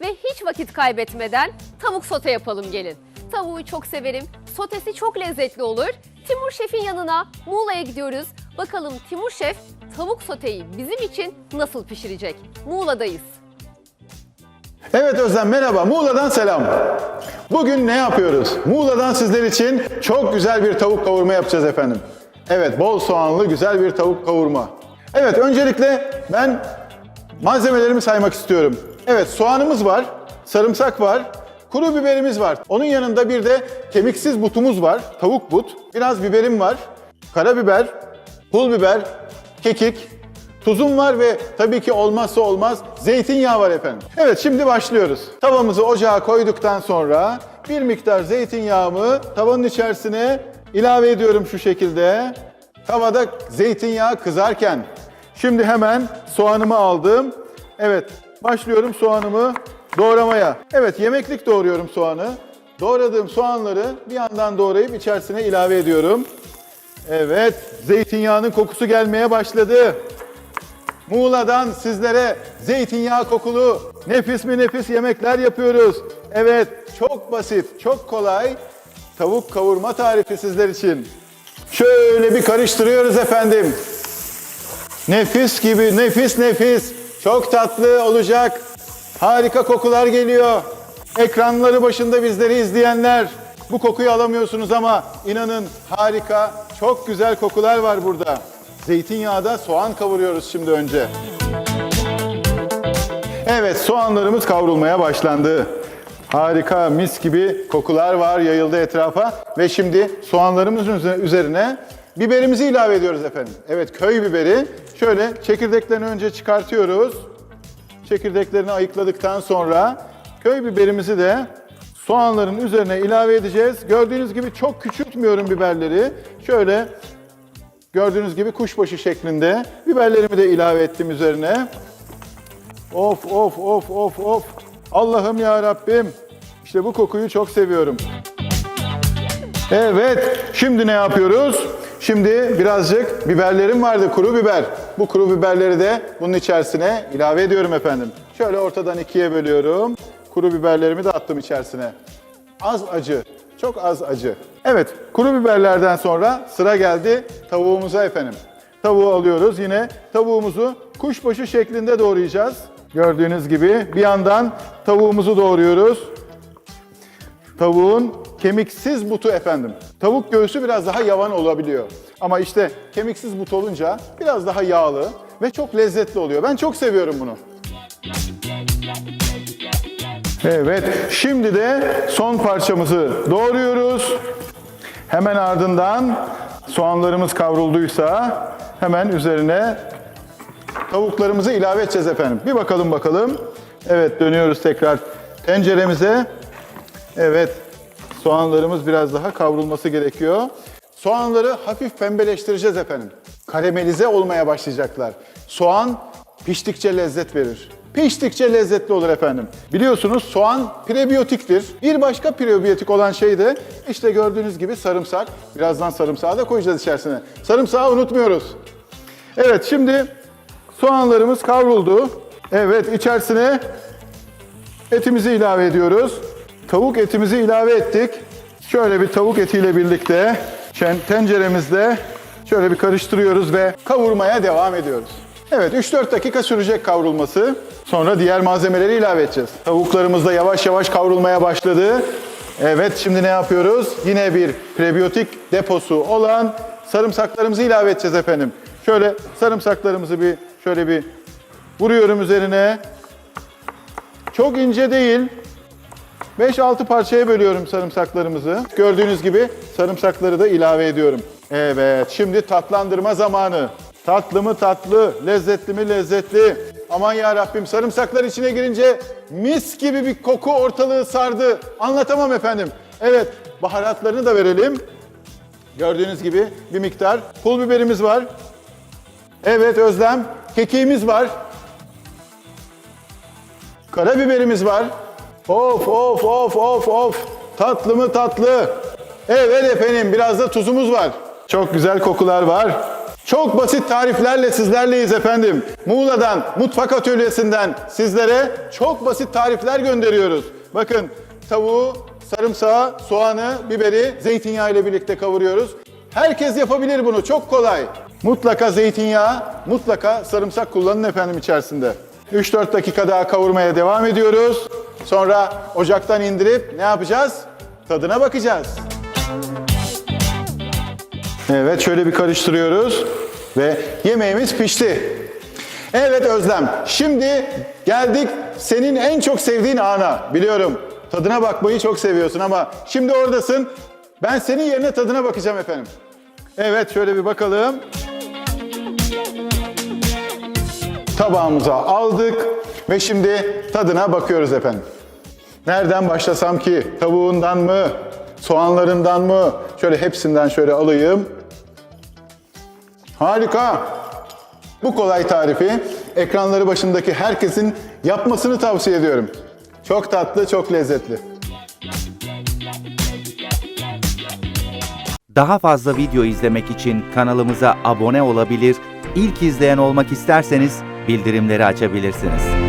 Ve hiç vakit kaybetmeden tavuk sote yapalım gelin. Tavuğu çok severim. Sotesi çok lezzetli olur. Timur Şef'in yanına Muğla'ya gidiyoruz. Bakalım Timur Şef tavuk soteyi bizim için nasıl pişirecek? Muğla'dayız. Evet Özlem merhaba. Muğla'dan selam. Bugün ne yapıyoruz? Muğla'dan sizler için çok güzel bir tavuk kavurma yapacağız efendim. Evet bol soğanlı güzel bir tavuk kavurma. Evet öncelikle ben malzemelerimi saymak istiyorum. Evet soğanımız var, sarımsak var, kuru biberimiz var. Onun yanında bir de kemiksiz butumuz var, tavuk but. Biraz biberim var, karabiber, pul biber, kekik, Tuzum var ve tabii ki olmazsa olmaz zeytinyağı var efendim. Evet şimdi başlıyoruz. Tavamızı ocağa koyduktan sonra bir miktar zeytinyağımı tavanın içerisine ilave ediyorum şu şekilde. Tavada zeytinyağı kızarken. Şimdi hemen soğanımı aldım. Evet başlıyorum soğanımı doğramaya. Evet yemeklik doğruyorum soğanı. Doğradığım soğanları bir yandan doğrayıp içerisine ilave ediyorum. Evet zeytinyağının kokusu gelmeye başladı. Muğla'dan sizlere zeytinyağı kokulu nefis mi nefis yemekler yapıyoruz. Evet, çok basit, çok kolay tavuk kavurma tarifi sizler için. Şöyle bir karıştırıyoruz efendim. Nefis gibi, nefis nefis. Çok tatlı olacak. Harika kokular geliyor. Ekranları başında bizleri izleyenler bu kokuyu alamıyorsunuz ama inanın harika, çok güzel kokular var burada. Zeytinyağda soğan kavuruyoruz şimdi önce. Evet soğanlarımız kavrulmaya başlandı. Harika mis gibi kokular var yayıldı etrafa ve şimdi soğanlarımızın üze- üzerine biberimizi ilave ediyoruz efendim. Evet köy biberi. Şöyle çekirdeklerini önce çıkartıyoruz. Çekirdeklerini ayıkladıktan sonra köy biberimizi de soğanların üzerine ilave edeceğiz. Gördüğünüz gibi çok küçültmüyorum biberleri. Şöyle gördüğünüz gibi kuşbaşı şeklinde biberlerimi de ilave ettim üzerine. Of of of of of. Allah'ım ya Rabbim. İşte bu kokuyu çok seviyorum. Evet, şimdi ne yapıyoruz? Şimdi birazcık biberlerim vardı, kuru biber. Bu kuru biberleri de bunun içerisine ilave ediyorum efendim. Şöyle ortadan ikiye bölüyorum. Kuru biberlerimi de attım içerisine. Az acı, çok az acı. Evet, kuru biberlerden sonra sıra geldi tavuğumuza efendim. Tavuğu alıyoruz. Yine tavuğumuzu kuşbaşı şeklinde doğrayacağız. Gördüğünüz gibi bir yandan tavuğumuzu doğruyoruz. Tavuğun kemiksiz butu efendim. Tavuk göğsü biraz daha yavan olabiliyor. Ama işte kemiksiz but olunca biraz daha yağlı ve çok lezzetli oluyor. Ben çok seviyorum bunu. Evet, şimdi de son parçamızı doğruyoruz. Hemen ardından soğanlarımız kavrulduysa hemen üzerine tavuklarımızı ilave edeceğiz efendim. Bir bakalım bakalım. Evet dönüyoruz tekrar tenceremize. Evet soğanlarımız biraz daha kavrulması gerekiyor. Soğanları hafif pembeleştireceğiz efendim. Karamelize olmaya başlayacaklar. Soğan piştikçe lezzet verir. Piştikçe lezzetli olur efendim. Biliyorsunuz soğan prebiyotiktir. Bir başka prebiyotik olan şey de işte gördüğünüz gibi sarımsak. Birazdan sarımsağı da koyacağız içerisine. Sarımsağı unutmuyoruz. Evet şimdi soğanlarımız kavruldu. Evet içerisine etimizi ilave ediyoruz. Tavuk etimizi ilave ettik. Şöyle bir tavuk etiyle birlikte tenceremizde şöyle bir karıştırıyoruz ve kavurmaya devam ediyoruz. Evet 3-4 dakika sürecek kavrulması. Sonra diğer malzemeleri ilave edeceğiz. Tavuklarımız da yavaş yavaş kavrulmaya başladı. Evet şimdi ne yapıyoruz? Yine bir prebiyotik deposu olan sarımsaklarımızı ilave edeceğiz efendim. Şöyle sarımsaklarımızı bir şöyle bir vuruyorum üzerine. Çok ince değil. 5-6 parçaya bölüyorum sarımsaklarımızı. Gördüğünüz gibi sarımsakları da ilave ediyorum. Evet, şimdi tatlandırma zamanı. Tatlı mı tatlı, lezzetli mi lezzetli. Aman ya Rabbim sarımsaklar içine girince mis gibi bir koku ortalığı sardı. Anlatamam efendim. Evet, baharatlarını da verelim. Gördüğünüz gibi bir miktar pul biberimiz var. Evet Özlem, kekiğimiz var. Karabiberimiz var. Of of of of of. Tatlı mı tatlı. Evet efendim biraz da tuzumuz var. Çok güzel kokular var. Çok basit tariflerle sizlerleyiz efendim. Muğla'dan, mutfak atölyesinden sizlere çok basit tarifler gönderiyoruz. Bakın tavuğu, sarımsağı, soğanı, biberi zeytinyağı ile birlikte kavuruyoruz. Herkes yapabilir bunu, çok kolay. Mutlaka zeytinyağı, mutlaka sarımsak kullanın efendim içerisinde. 3-4 dakika daha kavurmaya devam ediyoruz. Sonra ocaktan indirip ne yapacağız? Tadına bakacağız. Evet şöyle bir karıştırıyoruz ve yemeğimiz pişti. Evet Özlem şimdi geldik senin en çok sevdiğin ana. Biliyorum tadına bakmayı çok seviyorsun ama şimdi oradasın. Ben senin yerine tadına bakacağım efendim. Evet şöyle bir bakalım. Tabağımıza aldık ve şimdi tadına bakıyoruz efendim. Nereden başlasam ki? Tavuğundan mı? Soğanlarından mı? Şöyle hepsinden şöyle alayım. Harika. Bu kolay tarifi ekranları başındaki herkesin yapmasını tavsiye ediyorum. Çok tatlı, çok lezzetli. Daha fazla video izlemek için kanalımıza abone olabilir, ilk izleyen olmak isterseniz bildirimleri açabilirsiniz.